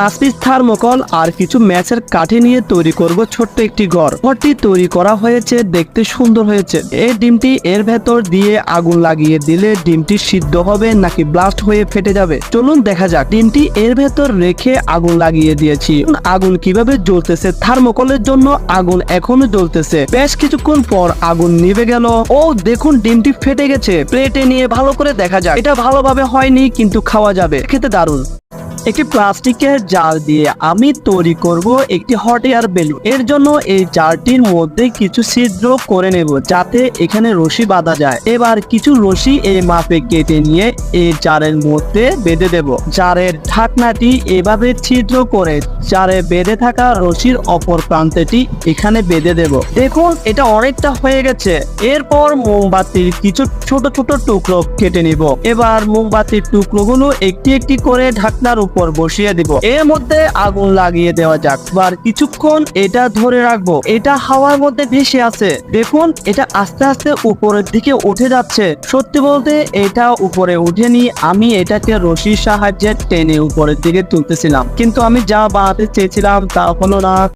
পাঁচ piece thermocol আর কিছু ম্যাচের কাঠি নিয়ে তৈরি করব ছোট্ট একটি ঘর। ঘরটি তৈরি করা হয়েছে, দেখতে সুন্দর হয়েছে। এই ডিমটি এর ভেতর দিয়ে আগুন লাগিয়ে দিলে ডিমটি সিদ্ধ হবে নাকি ব্লাস্ট হয়ে ফেটে যাবে? চলুন দেখা যাক। ডিমটি এর ভেতর রেখে আগুন লাগিয়ে দিয়েছি। আগুন কীভাবে জ্বলতেছে? থার্মোকলের জন্য আগুন এখনও জ্বলতেছে। বেশ কিছুক্ষণ পর আগুন নিভে গেল। ও, দেখুন, ডিমটি ফেটে গেছে। প্লেটে নিয়ে ভালো করে দেখা যাক। এটা ভালোভাবে হয়নি, কিন্তু খাওয়া যাবে। খেতে দারুণ। একটি প্লাস্টিকের জার দিয়ে আমি তৈরি করব একটি হট এয়ার বেলুন। এর জন্য এই জারটির মধ্যে কিছু ছিদ্র করে নেব যাতে এখানে রশি বাঁধা যায়। এবার কিছু রশি এই মাপে কেটে নিয়ে এই জারের মধ্যে বেঁধে দেব। জারের ঢাকনাটি এভাবে ছিদ্র করে জারে বেঁধে থাকা রশির অপর প্রান্তেটি এখানে বেঁধে দেব। দেখুন, এটা অনেকটা হয়ে গেছে। এরপর মোমবাতির কিছু ছোট ছোট টুকরো কেটে নিব। এবার মোমবাতির টুকরোগুলো একটি একটি করে ঢাকনার উপর বসিয়ে দিব। এর মধ্যে আগুন লাগিয়ে দেওয়া যাক। আর কিছুক্ষণ এটা ধরে রাখব। এটা হাওয়ার মধ্যে ভেসে আছে। দেখুন, এটা আস্তে আস্তে উপরের দিকে উঠে যাচ্ছে। সত্যি বলতে, এটা উপরে উঠেনি। আমি এটাকে রশির সাহায্যে টেনে উপরের দিকে তুলতেছিলাম। কিন্তু আমি যা বানাতে চেয়েছিলাম তা হলো না।